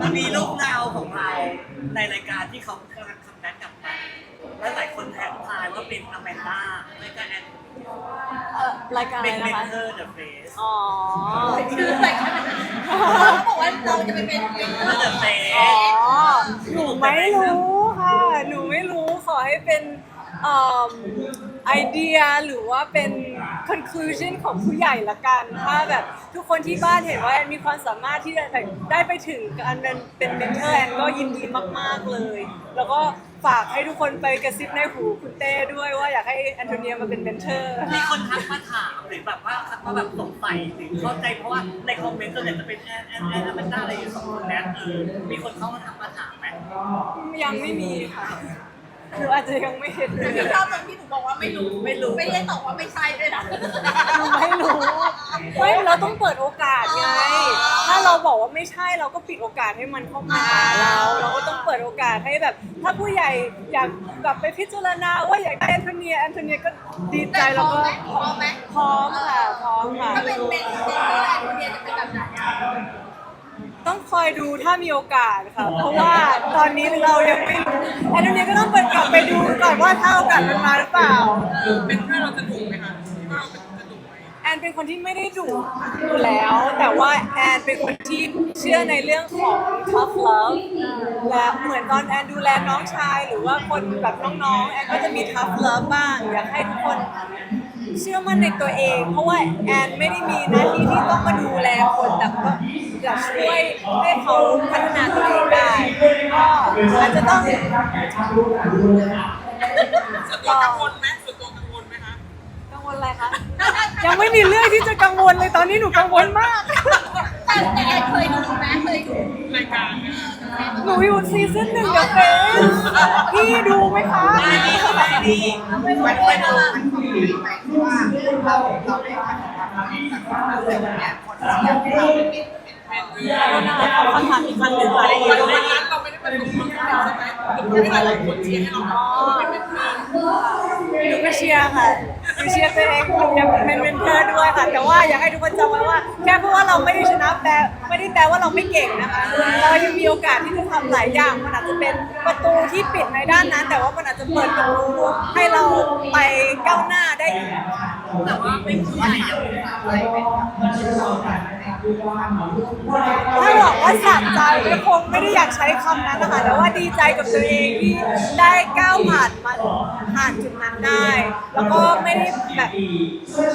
มันมีลูกเราของเราในรายการที่เขากำลังคัมแบ็กกลับมาและหลายคนแทนทายว่าเป็นอแมนด้าไม่ใช่แอนเอ่อรายการอะเป็นเมนะนคะ เทอร์เดอะเฟสอ๋อชื่ออะไรคะเขาบอกว่าเราจะไปเป็นเมนเทอเดอะร์เฟอ๋อสหนูไม่รู้ค่ะ หนูไม่รู้ขอให้เป็นอ่าไอเดียหรือว่าเป็น conclusion ของผู้ใหญ่ละกัน ถ้าแบบทุกคนที่บ้านเห็นว่าแอนมีความสามารถที่จะได้ไปถึงการเป็นเป็นเมนเทอร์แอนก็ยินดีมาก ๆเลย แล้วก็ฝากให้ทุกคนไปกระซิบในหูคุณเต้ด้วยว่าอยากให้แอนโทเนียมาเป็นเมนเทอร์ มีคนทักมาถามหรือแบบว่าทักมาแบบสงสัยหรือเข้าใจเพราะว่าในคอมเมนต์ส่วนใหญ่จะเป็นแอนแอนแอนอแมนด้าอะไรอยู่สองคนนั้นเออมีคนเข้ามาทักมาถามไหมยังไม่มีค่ะ หรืออาจจะยังไม่เห็นแต่ที่ชอบตรงที่หนูบอกว่าไม่รู้ไม่รู้ไม่ได้ตอบว่าไม่ใช่ด้วยนะ หนูไม่รู้ไม่เราต้องเปิดโอกาสไง ถ้าเราบอกว่าไม่ใช่เราก็ปิดโอกาสให้มันเข้ามาหาเรา เราก็ต้องเปิดโอกาสให้แบบ ถ้าผู้ใหญ่อยากกลับไปพิจารณาว่าอยากได้แอนโทเนียแอนโทเนียก็ดีใจแล้วก็พร้อมไหมพร้อมค่ะพร้อมค่ะ ถ้าเป็นเมนเทอร์แอนโทเนียจะเป็นแบบไหนอะ ต้องคอยดูถ้ามีโอกาสค่ะ เพราะว่าตอนนี้เรายังไม่รู้แอนโทเนียก็ต้องเปิดกลับไปดูก่อนว่าถ้าโอกาสมันมาหรือเปล่า เป็นเพื่อนเราจะดุไหมคะคิดว่าเราเป็นจะดุไหมแอนเป็นคนที่ไม่ได้ดุอยู่แล้ว แต่ว่าแอนเป็นคนที่เชื่อในเรื่องของ tough love และเหมือนตอนแอนดูแลน้องชาย หรือว่าคนแบบน้องๆ แอนก็จะมี tough love บ้าง อยากให้ทุกคน เชื่อมั่นในตัวเอง เพราะว่าแอนไม่ได้มีหน้าที่ที่ต้องมาดูแลคนแต่ก็อยากช่วยให้เขาพัฒนาตัวเองได้ก็อาจจะต้องส่วนตัวกังวลไหมส่วนตัวกังวลไหมคะกังวลอะไรคะยังไม่มีเรื่องที่จะกังวลเลยตอนนี้หนูกังวลมาก แต่แต่แอนเคยดูไหมเคยดูรายการเนี่ย หนูอยู่ซีซั่นหนึ่งกับเฟสพี่ดูไหมคะไม่ดีค่ะไม่ดีไม่ไม่ไม่ดูแล้วนะคะขอคำถามอีกครั้งหนึ่งค่ะวันนั้นเราไม่ได้เป็นดุมากใช่ไหมดุไม่หลายหลายคนเชียร์ให้เราแบบเป็นเพื่อนหนูก็เชียร์ค่ะ หนูเชียร์ตัวเองหนูอยากเป็นเมนเทอร์ด้วยค่ะ แต่ว่าอยากให้ทุกคนจำไว้ว่า แค่เพราะว่าเราไม่ได้ชนะแปลไม่ได้แปลว่าเราไม่เก่งนะคะ เรายังมีโอกาสที่จะทำหลายอย่าง มันอาจจะเป็นประตูที่ปิดในด้านนั้น แต่ว่ามันอาจจะเปิดประตูให้เราไปก้าวหน้าได้อีกแต่ว่าเป็นผู้ใหญ่ยัง ถ้าบอกว่าสะใจก็คงไม่ได้อยากใช้คำนั้นนะคะแต่ว่าดีใจกับตัวเองที่ได้ก้าวผ่านมาผ่านจุดนั้นได้ แล้วก็ไม่ได้แบบ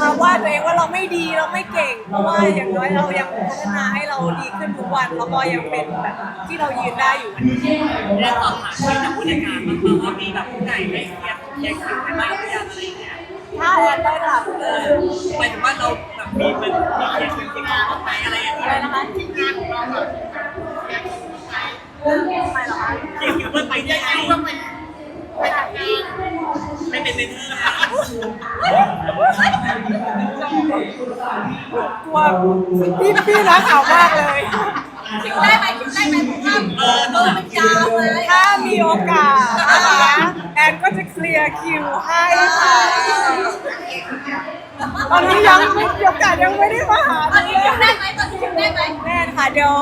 มาว่าตัวเองว่าเราไม่ดีเราไม่เก่ง เพราะว่าอย่างน้อยเรายังพัฒนาให้เราดีขึ้นทุกวันแล้วก็ยังเป็นแบบที่เรายืนได้อยู่วันนี้เรื่องสอบถามที่จากผู้จัดการบ้างว่ามีแบบผู้ใหญ่ได้เทียบแยกคิวให้มากหรือยังอะไรอย่างเงี้ยถ้าแอนได้ถามเลยหมายถึงว่าเรา แบบมีมันมีแยกคิวที่มองไปอะไรอย่างอะเงี้ไรยนะคะทีมงานของเราแบบไปเหรอคะแยกคิวเพื่อไปได้ไงคิดว่าไปไปทำงานไม่เป็นเมนเทอร์นะกลัวพี่พี่นักข่าวมากเลย คิวได้ไหมคิวได้ไหมเพราะว่าเออมันยาวเลยถ้ามีโอกาสนะคะแอนก็จะเคลียร์คิวให้ค่ะ ตอนนี้ยังไม่มีโอกาสยังไม่ได้มาหาตอนนี้คิวได้ไหมตอนนี้คิวได้ไหมแน่ค่ะเดี๋ยว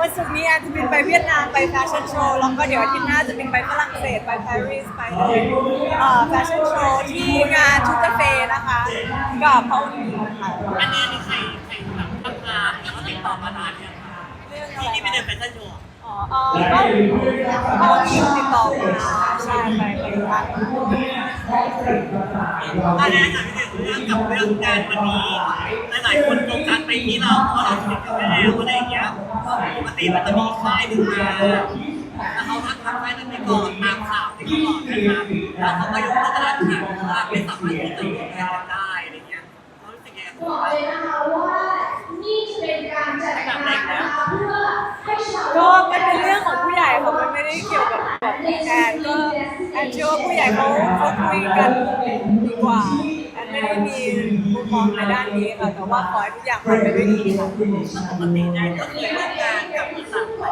วันศุกร์นี้อนจะบินไปเวียดนามไปแฟชั่นโชว์แล้วก็เดี๋ยวอาทิตย์หน้าจะบินไปฝรั่งเศสไปปารีสไปแฟชั่นโชว์ที่งานทูกาเฟ่นะคะกับพ่อหมีค่ะอันนี้นี่ใครใครแบบตั้งงานแล้วก็ติดต่อมานานเนี่ยค่ะเรื่องอะที่ไรที่ไปเดินแฟชั่นโชว์อ๋อออก็พ่อติดต่อมาใช่ไปไปค่ะ อันนี้ถามนิดนึงเรื่องกับเรื่องงานวันนี้หลายๆคนโฟกัสไปที่เราเพราะเราติดกันไปแล้วอะไรอย่างเงี้ยปกติมันจะมีค่ายหนึ่งมาแล้วเขาทักทำค่ายนั้นไปก่อนตามข่าวที่เขาบอกนะครับแล้วเขาก็ยกเลิกการแข่งว่าไม่สามารถที่จะร่วมงานกันได้อะไรเงี้ยเขารู้สึกไงบอกเลยนะคะว่านี่เป็นการจัดการนะคะเพื่อให้ชาวก็มันเป็นเรื่องของผู้ใหญ่ค่ะมันไม่ได้เกี่ยวกับแบบแอนก็ นเชื่อว่าผู้ใหญ่เขาเขาคุยกันดีกว่าแอนไม่ได้มีมุมมองในด้านนี้ค่ะ แต่ว่าขอให้ทุกอย่างผ่านไปด้วยดีค่ะปกติได้ก็เคยร่วมงานกับอีสานห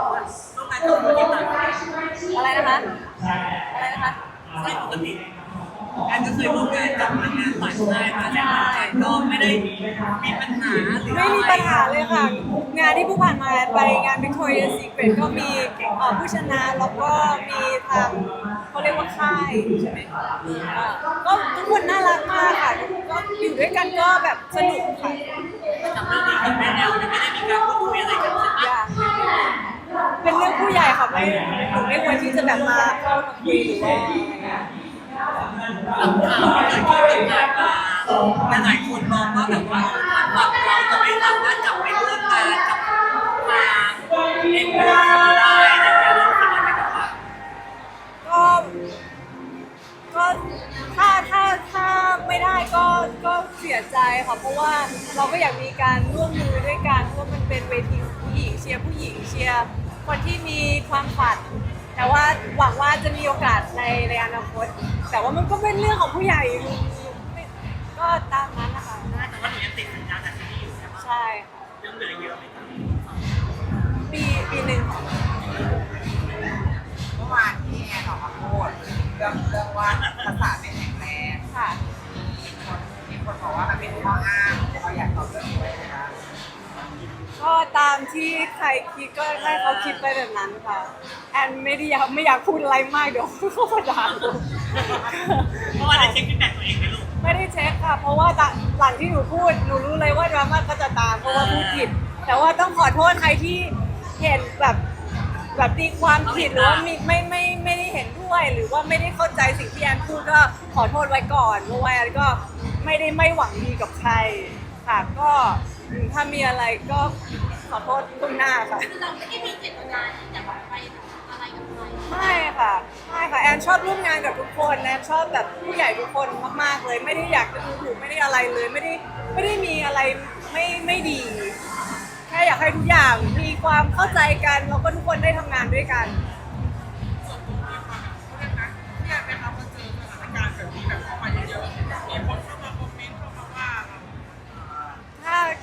ลายคนร่วมงานกับคนอีสานอะไรนะคะอะไรนะคะใช่ปกติ แอนก็เคยร่วมงานกับงานหลายค่ายมาแล้วเหมือนก็ไม่ได้มีปัญหาหรือไม่มีปัญหาเลยค่ะ งานที่ผู้ผ่านมาไปงาน Victoria's Secret ก็มีเอ่อผู้ชนะแล้วก็มีทางเขาเรียกว่าค่ายใช่ไหมคะอ่าก็ทุกคนน่ารักมากค่ะก็อยู่ด้วยกันก็แบบสนุกค่ะกับเรื่องนี้กับแม่แอลเนี่ยไม่ได้มีการพูดคุยอะไรกันใช่ไหมอย่างเป็นเรื่องผู้ใหญ่ค่ะไม่หนูไม่ควรที่จะแบบมาเข้ามาคุยหรือว่าอะไรเงี้ย หลังข่าวที่เกิดขึ้นผ่านมาแต่หลายคนมองว่าแบบว่าฝั่งเราจะไม่สามารถกลับไปร่วมงานกับทางเอ็มวีได้อะไรอย่างเงี้ยรู้สึกยังไงกับว่าก็ก็ถ้าถ้าถ้าไม่ได้ก็ก็เสียใจค่ะเพราะว่าเราก็อยากมีการร่วมมือด้วยกันเพราะมันเป็นเวทีของผู้หญิงเชียร์ผู้หญิงเชียร์คนที่มีความฝัน แต่ว่าหวังว่าจะมีโอกาสในในอนาคต แต่ว่ามันก็เป็นเรื่องของผู้ใหญ่ไม่ก็ตามนั้นนะคะแต่ว่าหนูยังติดสัญญาจากที่นี่อยู่ใช่ไหมใช่ค่ะยังเหลือเยอะไหมครับปีปีหนึ่งเมื่อวานที่แอนออกมาพูดเรื่องเรื่องว่าภาษาไม่แข็งแรงค่ะ มีคนบอกว่ามันเป็นข้ออ้าง ก็ตามที่ใครคิดก็ให้เขาคิดไปแบบนั้นค่ะแอนไม่ได้อยากไม่อยากพูดอะไรมากเดี๋ยวเขาจะด่าหนูเพราะว่าได้เช็คฟีดแบ็กตัวเองไหมลูกไม่ได้เช็คค่ะ เพราะว่าหลังที่หนูพูดหนูรู้เลยว่าดราม่าก็จะตามเพราะว่าพูดผิด แต่ว่าต้องขอโทษใครที่เห็นแบบแบบตีความผิดหรือว่ามีไม่ไม่ไม่ได้เห็นด้วยหรือว่าไม่ได้เข้าใจสิ่งที่แอนพูดก็ขอโทษไว้ก่อนเพราะว่าแอนก็ไม่ได้ไม่หวังดีกับใครค่ะก็ ถ้ามีอะไรก็ขอโทษล่วงหน้าค่ะ เราไม่ได้มีเจตนาที่จะไปอะไรกับใครไม่ค่ะไม่ค่ะแอนชอบร่วมงานกับทุกคนแอนชอบแบบผู้ใหญ่ทุกคนมากๆเลย ไม่ได้อยากจะดูถูกไม่ได้อะไรเลยไม่ได้ไม่ได้มีอะไรไม่ไม่ดีแค่อยากให้ทุกอย่างมีความเข้าใจกันแล้วก็ทุกคนได้ทำงานด้วยกัน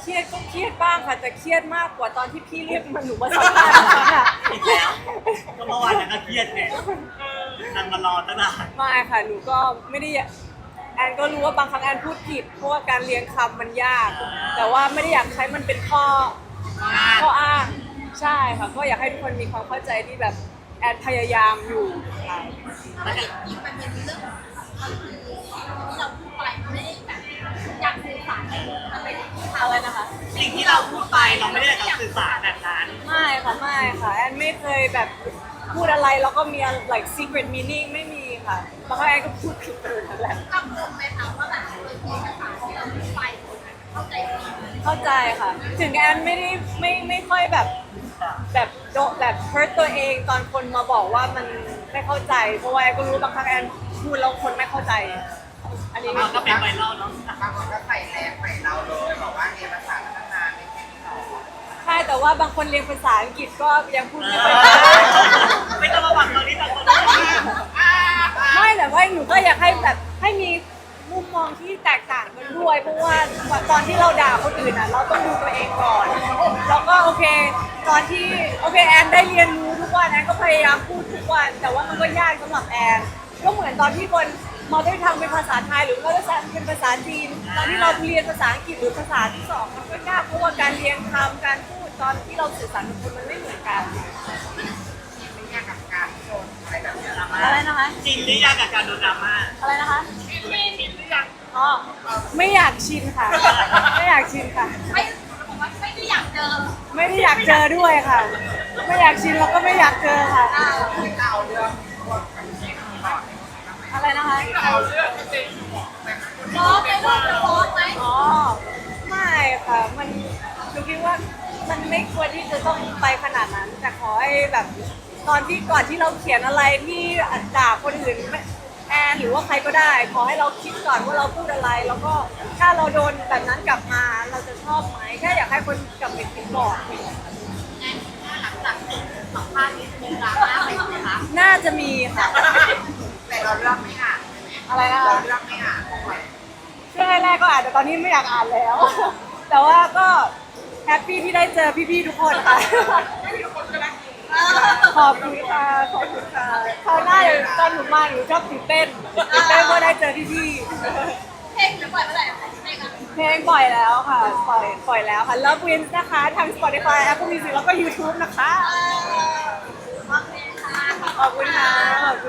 รียดก็เครียดบ้างค่ะแต่เครียดมากกว่าตอนที่พี่เรียกมันหนูมาสัมภาษณ์ตอนนั้นอะอีกแล้วก็เมื่อวานเนี่ยก็เครียดไงนั่งมารอตั้งนานไม่ค่ะหนูก็ไม่ได้อยากแอนก็รู้ว่าบางครั้งแอนพูดผิดเพราะว่าการเรียงคำมันยาก แต่ว่าไม่ได้อยากใช้มันเป็นข้อข้ออ้างใช่ค่ะก็อยากให้ทุกคนมีความเข้าใจที่แบบแอนพยายามอยู่ค่ะแล้วอีกประเด็นเรื่องก็คือที่เราพูดไปมันไม่ได้แบบอยาก สื่อสารมันเป็นที่เขาอะไรนะคะ สิ่งที่เราพูดไปเราไม่ได้อยากจะสื่อสารแบบนั้น ไม่ค่ะไม่ค่ะแอนไม่เคยแบบพูดอะไรแล้วก็มี like secret meaning ไม่มีค่ะบางครั้งแอนก็พูดผิดไปเลยนั่นแหละกังวลไหมคะว่าแบบเออเอกสารที่เราพูดไปเข้าใจผิดเข้าใจค่ะ ถึงแอนไม่ได้ไม่ไม่ค่อยแบบแบบโดนแบบ hurt ตัวเองตอนคนมาบอกว่ามันไม่เข้าใจ เพราะว่าแอนก็รู้บางครั้งแอนพูดแล้วคนไม่เข้าใจ อันนี้ไม่เราก็เป็นไวรัลเนาะบางคนก็ใส่แรงใส่เราเลยบอกว่าเรียนภาษาตั้งนานไม่แค่นี้หรอกใช่แต่ว่าบางคนเรียนภาษาอังกฤษก็ยังพูดไม่ค่อยได้ไม่ต้องมาหวังตอนนี้ตอนนี้ไม่แต่ว่าหนูก็อยากให้แบบให้มีมุมมองที่แตกต่างกันด้วยเพราะว่าตอนที่เราด่าคนอื่นอะ เราต้องดูตัวเองก่อน แล้วก็โอเค ตอนที่โอเคแอนได้เรียนรู้ทุกวันแอนก็พยายามพูดทุกวัน แต่ว่ามันก็ยากสำหรับแอนก็เหมือนตอนที่คน มาได้ทำเป็นภาษาไทยหรือว่าได้ทำเป็นภาษาจีนตอนที่เราเรียนภาษาอังกฤษหรือภาษาที่สองมันก็ยากเพราะว่าการเรียนคำการพูดตอนที่เราสื่อสารกับคนมันไม่เหมือนกันไม่ยากกับการที่โดนอะไรแบบนี้อะไรนะคะ จริงหรือยังกับการโดนดราม่าอะไรนะคะจริงหรือยังอ๋อไม่อยากชินค่ะ ไม่อยากชินค่ะ ไม่บอกว่าไม่ได้อยากเจอไม่ได้อยากเจอด้วยค่ะ ไม่อยากชินแล้วก็ไม่อยากเจอค่ะไม่เอาเรื่อง อะไรนะคะเอาเรื่องก็จะอยู่บอกแต่คนร้องไหมลูกร้องไหมอ๋อไม่ค่ะมันหนูคิดว่ามันไม่ควรที่จะต้องไปขนาดนั้น แต่ขอให้แบบตอนที่ก่อนที่เราเขียนอะไรที่ด่าคนอื่นไม่แอนหรือว่าใครก็ได้ ขอให้เราคิดก่อนว่าเราพูดอะไร แล้วก็ถ้าเราโดนแบบนั้นกลับมาเราจะชอบไหมแค่อยากให้คนกลับไปคิดก่อน หลังจากจบสัมภาษณ์นี้มีดราม่าไหมคะน่าจะมีค่ะ แต่เราเรื่องไม่อ่านอะไรนะเราคะเรื่องไม่อ่านช่วงแรกๆก็อ่านแต่ตอนนี้ไม่อยากอ่านแล้ว แต่ว่าก็แฮปปี้ที่ได้เจอพี่ๆทุกคนค่ะขอบคุณค่ะขอบคุณค่ะคราวหน้าเดี๋ยวตอนหนูมาหนูชอบตื่นเต้นตื่นเต้นเพราะได้เจอพี่ๆเพลงจะปล่อยเมื่อไหร่เพลงอะเพลงปล่อยแล้วค่ะปล่อยปล่อยแล้วค่ะ Love Wins นะคะทาง Spotify Apple Music แล้วก็ YouTube นะคะโอเคค่ะขอบคุณค่ะขอบคุณ